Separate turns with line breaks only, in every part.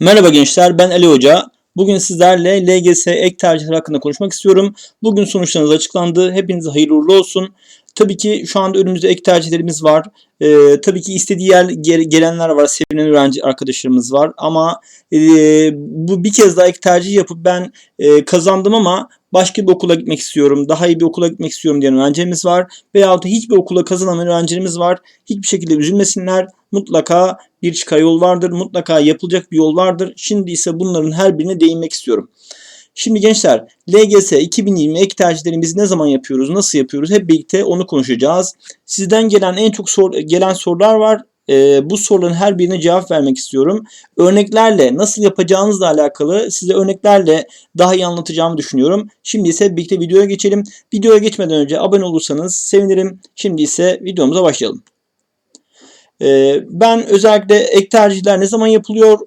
Merhaba gençler ben Ali Hoca. Bugün sizlerle LGS ek tercihler hakkında konuşmak istiyorum. Bugün sonuçlarınız açıklandı. Hepinize hayırlı uğurlu olsun. Tabii ki şu anda önümüzde ek tercihlerimiz var. Ee, tabii ki istediği yer gel- gelenler var. Sevilen öğrenci arkadaşlarımız var. Ama e, bu bir kez daha ek tercih yapıp ben e, kazandım ama başka bir okula gitmek istiyorum. Daha iyi bir okula gitmek istiyorum diyen öğrencilerimiz var. Veyahut da hiçbir okula kazanamayan öğrencilerimiz var. Hiçbir şekilde üzülmesinler. Mutlaka bir çıkar yol vardır. Mutlaka yapılacak bir yol vardır. Şimdi ise bunların her birine değinmek istiyorum. Şimdi gençler LGS 2020 ek tercihlerimizi ne zaman yapıyoruz, nasıl yapıyoruz hep birlikte onu konuşacağız. Sizden gelen en çok sor, gelen sorular var. Ee, bu soruların her birine cevap vermek istiyorum. Örneklerle nasıl yapacağınızla alakalı size örneklerle daha iyi anlatacağımı düşünüyorum. Şimdi ise birlikte videoya geçelim. Videoya geçmeden önce abone olursanız sevinirim. Şimdi ise videomuza başlayalım. Ee, ben özellikle ek tercihler ne zaman yapılıyor?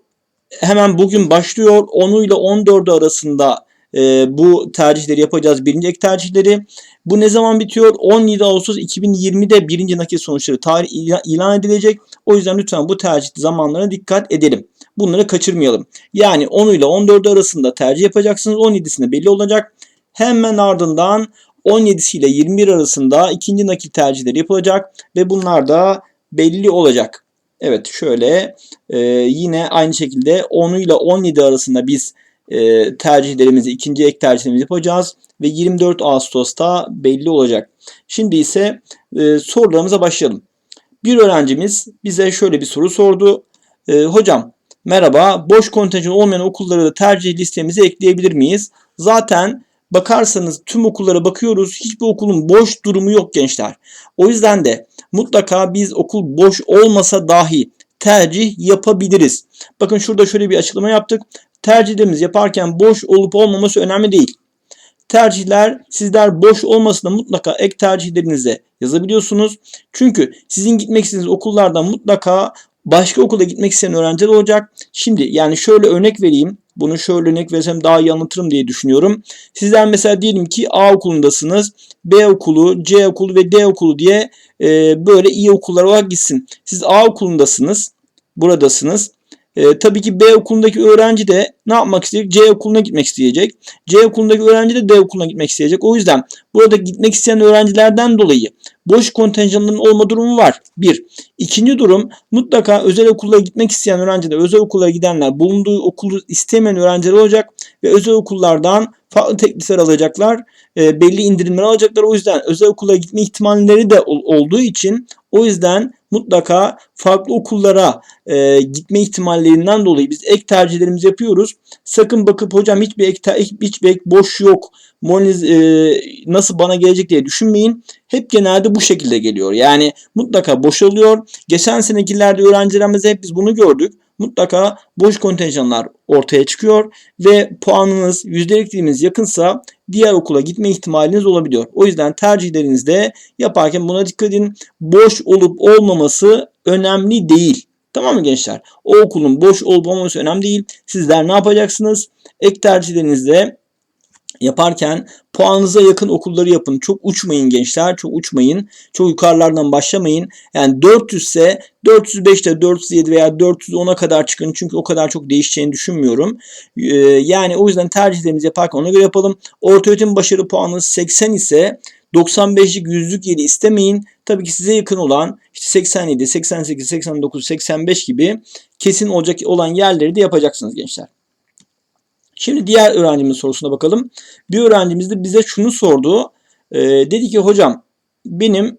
Hemen bugün başlıyor. 10 ile 14 arasında e, bu tercihleri yapacağız. Birinci ek tercihleri. Bu ne zaman bitiyor? 17 Ağustos 2020'de birinci nakil sonuçları tarih ilan- edilecek. O yüzden lütfen bu tercih zamanlarına dikkat edelim. Bunları kaçırmayalım. Yani 10 ile 14 arasında tercih yapacaksınız. 17'sinde belli olacak. Hemen ardından 17 ile 21 arasında ikinci nakil tercihleri yapılacak ve bunlar da belli olacak. Evet şöyle e, yine aynı şekilde 10 ile 17 arasında biz e, tercihlerimizi ikinci ek tercihlerimizi yapacağız ve 24 Ağustos'ta belli olacak. Şimdi ise e, sorularımıza başlayalım. Bir öğrencimiz bize şöyle bir soru sordu. E, hocam merhaba boş kontenjan olmayan okulları da tercih listemize ekleyebilir miyiz? Zaten bakarsanız tüm okullara bakıyoruz. Hiçbir okulun boş durumu yok gençler. O yüzden de mutlaka biz okul boş olmasa dahi tercih yapabiliriz. Bakın şurada şöyle bir açıklama yaptık. Tercihlerimizi yaparken boş olup olmaması önemli değil. Tercihler sizler boş olmasına mutlaka ek tercihlerinize yazabiliyorsunuz. Çünkü sizin gitmek istediğiniz okullardan mutlaka başka okula gitmek isteyen öğrenciler olacak. Şimdi yani şöyle örnek vereyim. Bunu şöyle örnek versem daha iyi anlatırım diye düşünüyorum. Sizler mesela diyelim ki A okulundasınız. B okulu, C okulu ve D okulu diye e, böyle iyi okullar olarak gitsin. Siz A okulundasınız. Buradasınız. E, tabii ki B okulundaki öğrenci de ne yapmak isteyecek? C okuluna gitmek isteyecek. C okulundaki öğrenci de D okuluna gitmek isteyecek. O yüzden burada gitmek isteyen öğrencilerden dolayı boş kontenjanların olma durumu var. Bir. İkinci durum mutlaka özel okullara gitmek isteyen öğrenciler, özel okullara gidenler, bulunduğu okulu istemeyen öğrenciler olacak ve özel okullardan farklı teklifler alacaklar. E, belli indirimler alacaklar. O yüzden özel okula gitme ihtimalleri de ol- olduğu için o yüzden mutlaka farklı okullara e, gitme ihtimallerinden dolayı biz ek tercihlerimizi yapıyoruz. Sakın bakıp hocam hiçbir ek, hiçbir ek boş yok. Moliniz e, nasıl bana gelecek diye düşünmeyin. Hep genelde bu şekilde geliyor. Yani mutlaka boşalıyor. Geçen senekilerde öğrencilerimizde hep biz bunu gördük. Mutlaka boş kontenjanlar ortaya çıkıyor ve puanınız yüzdelikliğiniz yakınsa diğer okula gitme ihtimaliniz olabiliyor. O yüzden tercihlerinizde yaparken buna dikkat edin. Boş olup olmaması önemli değil. Tamam mı gençler? O okulun boş olup olmaması önemli değil. Sizler ne yapacaksınız? Ek tercihlerinizde yaparken puanınıza yakın okulları yapın. Çok uçmayın gençler. Çok uçmayın. Çok yukarılardan başlamayın. Yani 400 ise 405'te 407 veya 410'a kadar çıkın. Çünkü o kadar çok değişeceğini düşünmüyorum. Ee, yani o yüzden tercihlerimizi yaparken ona göre yapalım. Orta öğretim başarı puanınız 80 ise 95'lik yüzlük yeri istemeyin. Tabii ki size yakın olan işte 87, 88, 89, 85 gibi kesin olacak olan yerleri de yapacaksınız gençler. Şimdi diğer öğrencimin sorusuna bakalım. Bir öğrencimiz de bize şunu sordu. Ee, dedi ki hocam benim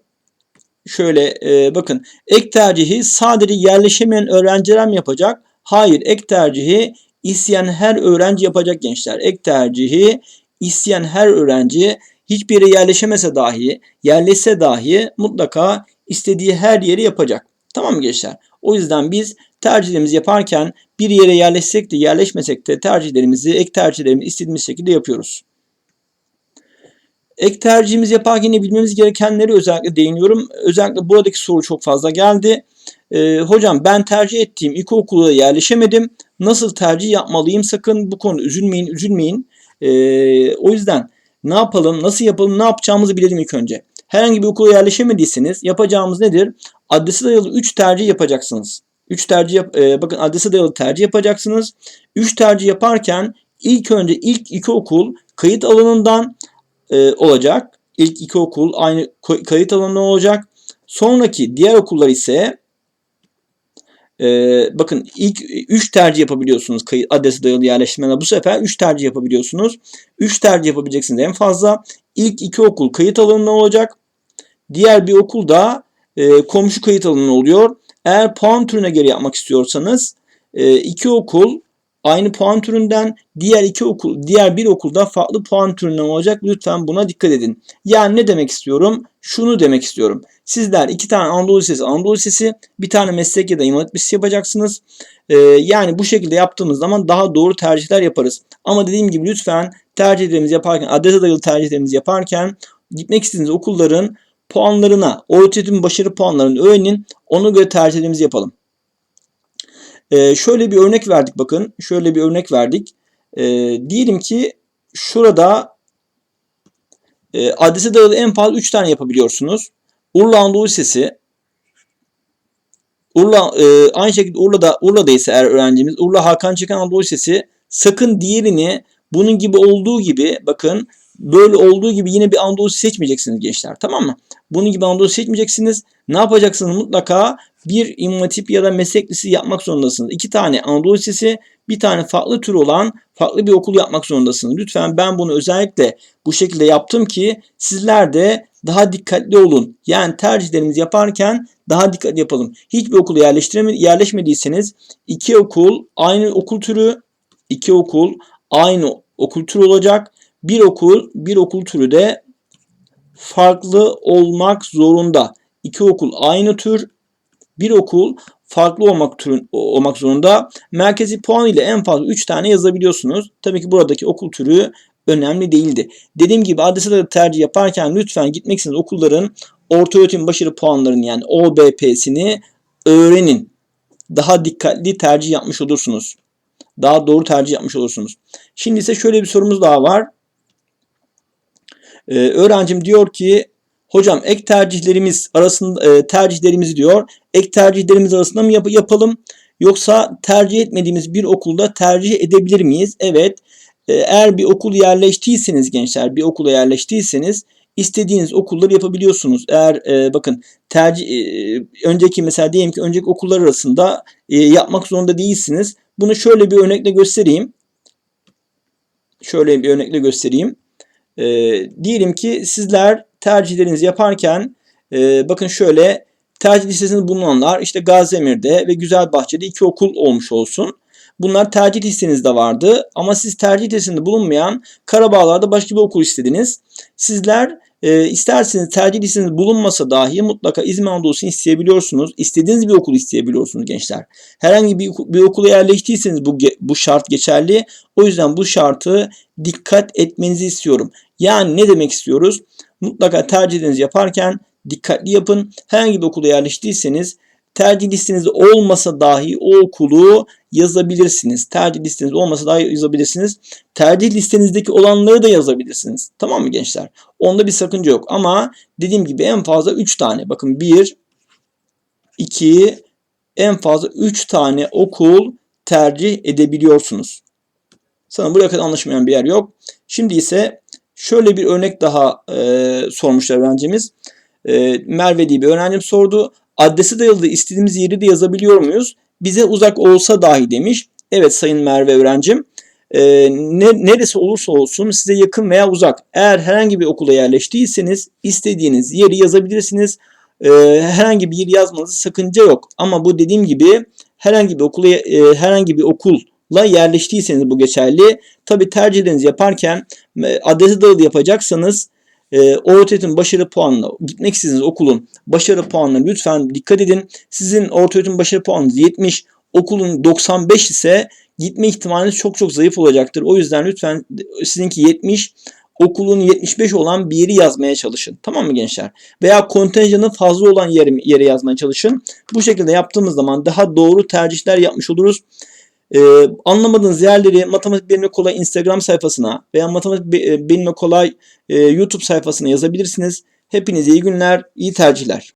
şöyle e, bakın ek tercihi sadece yerleşemeyen öğrenciler mi yapacak? Hayır ek tercihi isteyen her öğrenci yapacak gençler. Ek tercihi isteyen her öğrenci hiçbir yere yerleşemese dahi, yerleşse dahi mutlaka istediği her yeri yapacak. Tamam mı gençler? O yüzden biz tercihlerimizi yaparken bir yere yerleşsek de yerleşmesek de tercihlerimizi, ek tercihlerimizi istediğimiz şekilde yapıyoruz. Ek tercihimizi yaparken yine bilmemiz gerekenleri özellikle değiniyorum. Özellikle buradaki soru çok fazla geldi. Ee, hocam ben tercih ettiğim ilkokula yerleşemedim. Nasıl tercih yapmalıyım? Sakın bu konu üzülmeyin, üzülmeyin. Ee, o yüzden ne yapalım, nasıl yapalım, ne yapacağımızı bilelim ilk önce. Herhangi bir okula yerleşemediyseniz yapacağımız nedir? Adresi dayalı 3 tercih yapacaksınız. 3 tercih yap, e, bakın adrese dayalı tercih yapacaksınız. 3 tercih yaparken ilk önce ilk iki okul kayıt alanından e, olacak. İlk iki okul aynı kayıt alanında olacak. Sonraki diğer okullar ise e, bakın ilk 3 tercih yapabiliyorsunuz kayıt adrese dayalı yerleştirmeler. Bu sefer 3 tercih yapabiliyorsunuz. 3 tercih yapabileceksiniz en fazla. İlk iki okul kayıt alanında olacak. Diğer bir okul da e, komşu kayıt alanı oluyor. Eğer puan türüne göre yapmak istiyorsanız e, iki okul aynı puan türünden diğer iki okul diğer bir okulda farklı puan türünden olacak. Lütfen buna dikkat edin. Yani ne demek istiyorum? Şunu demek istiyorum. Sizler iki tane Anadolu Lisesi, Anadolu Lisesi, bir tane meslek ya da imam hatip lisesi yapacaksınız. E, yani bu şekilde yaptığımız zaman daha doğru tercihler yaparız. Ama dediğim gibi lütfen tercihlerimizi yaparken, adrese dayalı tercihlerimizi yaparken gitmek istediğiniz okulların puanlarına, orta başarı puanlarını öğrenin. Ona göre tercihlerimizi yapalım. Ee, şöyle bir örnek verdik bakın. Şöyle bir örnek verdik. Ee, diyelim ki şurada e, adrese dayalı en fazla 3 tane yapabiliyorsunuz. Urla Anadolu Lisesi, Urla e, aynı şekilde Urla'da Urla'da ise eğer öğrencimiz Urla Hakan Çekan Anadolu Lisesi sakın diğerini bunun gibi olduğu gibi bakın böyle olduğu gibi yine bir Anadolu seçmeyeceksiniz gençler tamam mı? Bunun gibi Anadolu seçmeyeceksiniz. Ne yapacaksınız? Mutlaka bir imam hatip ya da meslek lisesi yapmak zorundasınız. İki tane Anadolu Lisesi, bir tane farklı tür olan farklı bir okul yapmak zorundasınız. Lütfen ben bunu özellikle bu şekilde yaptım ki sizler de daha dikkatli olun. Yani tercihlerimizi yaparken daha dikkatli yapalım. Hiçbir okula yerleşmediyseniz iki okul aynı okul türü, iki okul aynı okul türü olacak. Bir okul, bir okul türü de farklı olmak zorunda. İki okul aynı tür, bir okul farklı olmak türün olmak zorunda. Merkezi puan ile en fazla 3 tane yazabiliyorsunuz. Tabii ki buradaki okul türü önemli değildi. Dediğim gibi adrese de tercih yaparken lütfen gitmek istediğiniz okulların orta öğretim başarı puanlarını yani OBP'sini öğrenin. Daha dikkatli tercih yapmış olursunuz. Daha doğru tercih yapmış olursunuz. Şimdi ise şöyle bir sorumuz daha var. Ee, öğrencim diyor ki hocam ek tercihlerimiz arasında e, tercihlerimizi diyor ek tercihlerimiz arasında mı yap- yapalım yoksa tercih etmediğimiz bir okulda tercih edebilir miyiz? Evet. Ee, eğer bir okul yerleştiyseniz gençler bir okula yerleştiyseniz istediğiniz okulları yapabiliyorsunuz. Eğer e, bakın tercih e, önceki mesela diyelim ki önceki okullar arasında e, yapmak zorunda değilsiniz. Bunu şöyle bir örnekle göstereyim. Şöyle bir örnekle göstereyim. E, diyelim ki sizler tercihlerinizi yaparken e, bakın şöyle tercih listesinde bulunanlar işte Gaziemir'de ve Güzelbahçe'de iki okul olmuş olsun. Bunlar tercih listenizde vardı ama siz tercih listesinde bulunmayan Karabağlar'da başka bir okul istediniz. Sizler e, isterseniz tercih listenizde bulunmasa dahi mutlaka İzmir Anadolu'sunu isteyebiliyorsunuz. İstediğiniz bir okul isteyebiliyorsunuz gençler. Herhangi bir, bir okula yerleştiyseniz bu, bu şart geçerli. O yüzden bu şartı dikkat etmenizi istiyorum. Yani ne demek istiyoruz? Mutlaka tercihlerinizi yaparken dikkatli yapın. Herhangi bir okula yerleştiyseniz tercih listenizde olmasa dahi o okulu yazabilirsiniz. Tercih listenizde olmasa dahi yazabilirsiniz. Tercih listenizdeki olanları da yazabilirsiniz. Tamam mı gençler? Onda bir sakınca yok. Ama dediğim gibi en fazla 3 tane. Bakın 1, 2, en fazla 3 tane okul tercih edebiliyorsunuz. Sana buraya kadar anlaşmayan bir yer yok. Şimdi ise şöyle bir örnek daha e, sormuşlar öğrencimiz. E, Merve diye bir öğrencim sordu. Adresi dayalı istediğimiz yeri de yazabiliyor muyuz? Bize uzak olsa dahi demiş. Evet sayın Merve öğrencim. E, ne, neresi olursa olsun size yakın veya uzak. Eğer herhangi bir okula yerleştiyseniz istediğiniz yeri yazabilirsiniz. E, herhangi bir yeri yazmanızda sakınca yok. Ama bu dediğim gibi herhangi bir okula e, herhangi bir okulla yerleştiyseniz bu geçerli. Tabi tercihlerinizi yaparken e, adresi dayalı yapacaksanız e, orta öğretim başarı puanına gitmek istediğiniz okulun başarı puanına lütfen dikkat edin. Sizin orta öğretim başarı puanınız 70, okulun 95 ise gitme ihtimaliniz çok çok zayıf olacaktır. O yüzden lütfen sizinki 70, okulun 75 olan bir yeri yazmaya çalışın. Tamam mı gençler? Veya kontenjanın fazla olan yere, yere yazmaya çalışın. Bu şekilde yaptığımız zaman daha doğru tercihler yapmış oluruz. Ee, anlamadığınız yerleri Matematik Benimle Kolay Instagram sayfasına veya Matematik Benimle Kolay e, YouTube sayfasına yazabilirsiniz. Hepinize iyi günler, iyi tercihler.